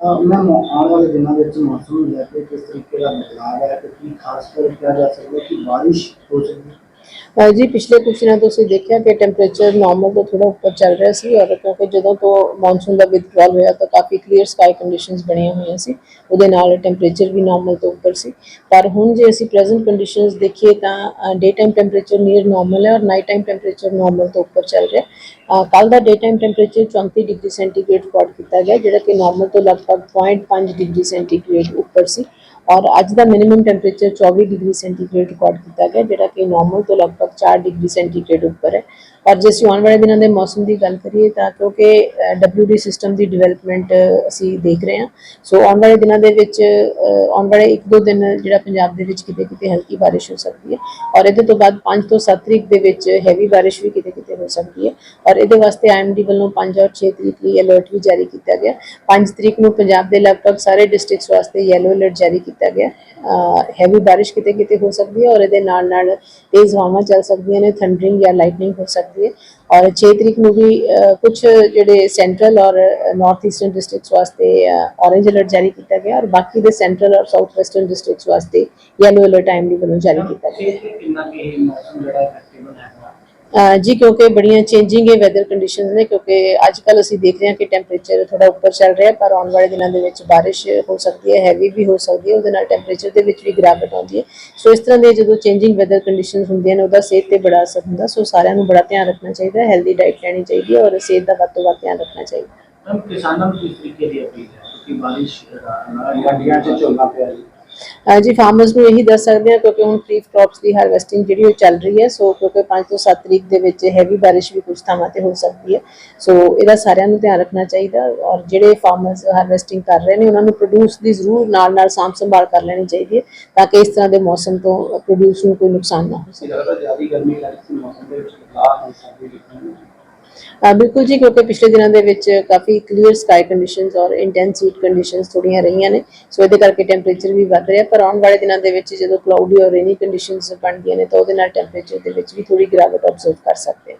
ਮੈਂ ਆਉਣ ਵਾਲੇ ਦਿਨਾਂ ਵਿੱਚ ਮੌਸਮ ਨੂੰ ਲੈ ਕੇ ਕਿਸ ਤਰੀਕੇ ਦਾ ਬਦਲਾਅ ਹੈ ਤੇ ਕੀ ਖਾਸ ਕਰ ਕਿਹਾ ਜਾ ਸਕਦਾ ਕਿ ਬਾਰਿਸ਼ ਹੋ ਸਕਦੀ ਹੈ? ਜੀ, ਪਿਛਲੇ ਕੁਝ ਦਿਨਾਂ ਤੋਂ ਅਸੀਂ ਦੇਖਿਆ ਕਿ ਟੈਂਪਰੇਚਰ ਨਾਰਮਲ ਤੋਂ ਥੋੜਾ ਉੱਪਰ ਚੱਲ ਰਿਹਾ ਸੀ ਔਰ ਕਿਉਂਕਿ ਜਦੋਂ ਤੋਂ ਮੌਨਸੂਨ ਦਾ ਵਿਦਡਰਾਲ ਹੋਇਆ ਤਾਂ ਕਾਫੀ ਕਲੀਅਰ ਸਕਾਈ ਕੰਡੀਸ਼ਨਸ ਬਣੀਆਂ ਹੋਈਆਂ ਸੀ। ਉਹਦੇ ਨਾਲ ਟੈਂਪਰੇਚਰ ਵੀ ਨਾਰਮਲ ਤੋਂ ਉੱਪਰ ਸੀ। ਪਰ ਹੁਣ ਜੇ ਅਸੀਂ ਪ੍ਰੈਜ਼ੈਂਟ ਕੰਡੀਸ਼ਨਸ ਦੇਖੀਏ ਤਾਂ day time temperature near normal ਹੈ ਔਰ ਨਾਈਟ ਟਾਈਮ ਟੈਂਪਰੇਚਰ ਨਾਰਮਲ ਤੋਂ ਉੱਪਰ ਚੱਲ ਰਿਹਾ। ਕੱਲ ਦਾ day time temperature 34 degree centigrade record ਕੀਤਾ ਗਿਆ, ਜਿਹੜਾ ਕਿ ਨਾਰਮਲ ਤੋਂ ਲਗਭਗ 0.5 ਡਿਗਰੀ ਸੈਂਟੀਗ੍ਰੇਡ ਉੱਪਰ ਸੀ। ਔਰ ਅੱਜ ਦਾ minimum temperature 24 degree centigrade record ਕੀਤਾ ਗਿਆ, ਜਿਹੜਾ ਕਿ ਨਾਰਮਲ ਤੋਂ ਲਗਭਗ 4 ਡਿਗਰੀ ਸੈਂਟੀਗ੍ਰੇਡ ਉੱਪਰ ਹੈ। ਔਰ ਜੇ ਅਸੀਂ ਆਉਣ ਵਾਲੇ ਦਿਨਾਂ ਦੇ ਮੌਸਮ ਦੀ ਗੱਲ ਕਰੀਏ ਤਾਂ ਕਿਉਂਕਿ WD ਸਿਸਟਮ ਦੀ ਡਿਵੈਲਪਮੈਂਟ ਅਸੀਂ ਦੇਖ ਰਹੇ ਹਾਂ। ਸੋ ਆਉਣ ਵਾਲੇ ਦਿਨਾਂ ਦੇ ਵਿੱਚ ਆਉਣ ਵਾਲੇ ਇੱਕ ਦੋ ਦਿਨ ਜਿਹੜਾ ਪੰਜਾਬ ਦੇ ਵਿੱਚ ਕਿਤੇ ਕਿਤੇ ਹਲਕੀ ਬਾਰਿਸ਼ ਹੋ ਸਕਦੀ ਹੈ। ਔਰ ਇਹਦੇ ਤੋਂ ਬਾਅਦ 5 ਤੋਂ 7 ਤਰੀਕ ਦੇ ਵਿੱਚ ਹੈਵੀ ਬਾਰਿਸ਼ ਵੀ ਕਿਤੇ ਕਿਤੇ ਹੋ ਸਕਦੀ ਹੈ। ਔਰ ਇਹਦੇ ਵਾਸਤੇ ਆਈਐਮਡੀ ਵੱਲੋਂ 5 ਔਰ 6 ਤਰੀਕ ਲਈ ਅਲਰਟ ਵੀ ਜਾਰੀ ਕੀਤਾ ਗਿਆ। 5 ਤਰੀਕ ਨੂੰ ਪੰਜਾਬ ਦੇ ਲਗਭਗ ਸਾਰੇ ਡਿਸਟ੍ਰਿਕਟਸ ਵਾਸਤੇ ਯੈਲੋ ਅਲਰਟ ਜਾਰੀ ਕੀਤਾ ਗਿਆ। ਹੈਵੀ ਬਾਰਿਸ਼ ਕਿਤੇ ਕਿਤੇ ਹੋ ਸਕਦੀ ਹੈ ਔਰ ਇਹਦੇ ਨਾਲ ਨਾਲ ਤੇਜ਼ ਹਵਾਵਾਂ ਚੱਲ ਸਕਦੀਆਂ ਨੇ ਥੰਡਰਿੰਗ ਜਾਂ ਲਾਈਟਨਿੰਗ ਹੋ ਸਕਦੀ ਹੈ। ਔਰ 6 ਤਰੀਕ ਨੂੰ ਵੀ ਕੁਝ ਜਿਹੜੇ ਸੈਂਟਰਲ ਔਰ ਨਾਰਥ ਈਸਟਰਨ ਡਿਸਟ੍ਰਿਕਟਸ ਵਾਸਤੇ ਔਰੇਂਜ ਅਲਰਟ ਜਾਰੀ ਕੀਤਾ ਗਿਆ ਔਰ ਬਾਕੀ ਦੇ ਸੈਂਟਰਲ ਔਰ ਸਾਊਥ ਵੈਸਟਰਨ ਡਿਸਟ੍ਰਿਕਟਸ ਵਾਸਤੇ ਯੈਲੋ ਅਲਰਟ ਆਈਐਮਡੀ ਵੱਲੋਂ ਜਾਰੀ ਕੀਤਾ ਗਿਆ। ਕਿੰਨਾ ਕਿ ਮੌਸਮ ਜਿਹੜਾ ਇਫੈਕਟਿਵ ਹੈਗਾ ਜੀ, ਕਿਉਂਕਿ ਬੜੀਆਂ ਚੇਂਜਿੰਗ ਹੈ ਵੈਦਰ ਕੰਡੀਸ਼ਨਸ ਨੇ, ਕਿਉਂਕਿ ਅੱਜ ਕੱਲ ਅਸੀਂ ਦੇਖ ਰਹੇ ਹਾਂ ਕਿ ਟੈਂਪਰੇਚਰ ਥੋੜਾ ਉੱਪਰ ਚੱਲ ਰਿਹਾ, ਪਰ ਆਉਣ ਵਾਲੇ ਦਿਨਾਂ ਦੇ ਵਿੱਚ ਬਾਰਿਸ਼ ਹੋ ਸਕਦੀ ਹੈ ਹੈਵੀ ਵੀ ਹੋ ਸਕਦੀ ਹੈ, ਉਹਦੇ ਨਾਲ ਟੈਂਪਰੇਚਰ ਦੇ ਵਿੱਚ ਵੀ ਗਿਰਾਵਟ ਆਉਂਦੀ ਹੈ। ਸੋ ਇਸ ਤਰ੍ਹਾਂ ਦੇ ਜਦੋਂ ਚੇਂਜਿੰਗ ਵੈਦਰ ਕੰਡੀਸ਼ਨਸ ਹੁੰਦੀਆਂ ਨੇ, ਉਹਦਾ ਸਿਹਤ ਤੇ ਬੜਾ ਅਸਰ ਹੁੰਦਾ। ਸੋ ਸਾਰਿਆਂ ਨੂੰ ਬੜਾ ਧਿਆਨ ਰੱਖਣਾ ਚਾਹੀਦਾ ਹੈ ਹੈਲਦੀ ਡਾਈਟ ਲੈਣੀ ਚਾਹੀਦੀ ਹੈ ਔਰ ਸਿਹਤ ਦਾ ਵੱਧ ਤੋਂ ਵੱਧ ਧਿਆਨ ਰੱਖਣਾ ਚਾਹੀਦਾ। ਹੈ ਕਿਸਾਨਾਂ ਨੂੰ ਕਿਸ ਤਰੀਕੇ ਦੀ ਅਪੀਲ ਹੈ? ਕਿਉਂਕਿ ਬਾਰਿਸ਼ ਮੰਡੀਆਂ 'ਚ ਝੋਨਾ ਪਿਆ ਜੀ। ਜੀ ਫਾਰਮਰਸ ਨੂੰ ਇਹੀ ਦੱਸ ਸਕਦੇ ਹਾਂ ਕਿਉਂਕਿ ਹੁਣ ਖਰੀਫ ਕ੍ਰੌਪਸ ਦੀ ਹਾਰਵੈਸਟਿੰਗ ਜਿਹੜੀ ਉਹ ਚੱਲ ਰਹੀ ਹੈ ਸੋ ਕਿਉਂਕਿ 5 ਤੋਂ 7 ਤਰੀਕ ਦੇ ਵਿੱਚ ਹੈਵੀ ਬਾਰਿਸ਼ ਵੀ ਕੁਝ ਥਾਵਾਂ ਤੇ ਹੋ ਸਕਦੀ ਹੈ। ਸੋ ਇਹਦਾ ਸਾਰਿਆਂ ਨੂੰ ਧਿਆਨ ਰੱਖਣਾ ਚਾਹੀਦਾ ਔਰ ਜਿਹੜੇ ਫਾਰਮਰਸ ਹਾਰਵੈਸਟਿੰਗ ਕਰ ਰਹੇ ਨੇ, ਉਹਨਾਂ ਨੂੰ ਪ੍ਰੋਡਿਊਸ ਦੀ ਜ਼ਰੂਰ ਨਾਲ ਨਾਲ ਸਾਂਭ ਸੰਭਾਲ ਕਰ ਲੈਣੀ ਚਾਹੀਦੀ ਹੈ ਤਾਂ ਕਿ ਇਸ ਤਰ੍ਹਾਂ ਦੇ ਮੌਸਮ ਤੋਂ ਪ੍ਰੋਡਿਊਸ ਨੂੰ ਕੋਈ ਨੁਕਸਾਨ ਨਾ ਹੋ ਸਕੇ। ਜ਼ਿਆਦਾ ਜ਼ਿਆਦਾ ਗਰਮੀ ਲੱਗਦੀ ਮੌਸਮ ਦੇ ਵਿੱਚ ਬਦਲਾਅ ਹੋ ਸਕਦੀ ਹੈ ਬਿਲਕੁਲ ਜੀ, ਕਿਉਂਕਿ ਪਿਛਲੇ ਦਿਨਾਂ ਦੇ ਵਿੱਚ ਕਾਫੀ ਕਲੀਅਰ ਸਕਾਈ ਕੰਡੀਸ਼ਨਸ ਔਰ ਇੰਟੈਂਸ ਹੀਟ ਕੰਡੀਸ਼ਨਸ ਥੋੜੀਆਂ ਰਹੀਆਂ ਨੇ। ਸੋ ਇਹਦੇ ਕਰਕੇ ਟੈਂਪਰੇਚਰ ਵੀ ਵੱਧ ਰਿਹਾ, ਪਰ ਆਉਣ ਵਾਲੇ ਦਿਨਾਂ ਦੇ ਵਿੱਚ ਜਦੋਂ ਕਲਾਉਡੀ ਔਰ ਰੇਨੀ ਕੰਡੀਸ਼ਨਸ ਬਣਦੀਆਂ ਨੇ, ਤਾਂ ਉਹਦੇ ਨਾਲ ਟੈਂਪਰੇਚਰ ਦੇ ਵਿੱਚ ਵੀ ਥੋੜੀ ਗਿਰਾਵਟ ਆਬਜ਼ਰਵ ਕਰ ਸਕਦੇ ਹਾਂ।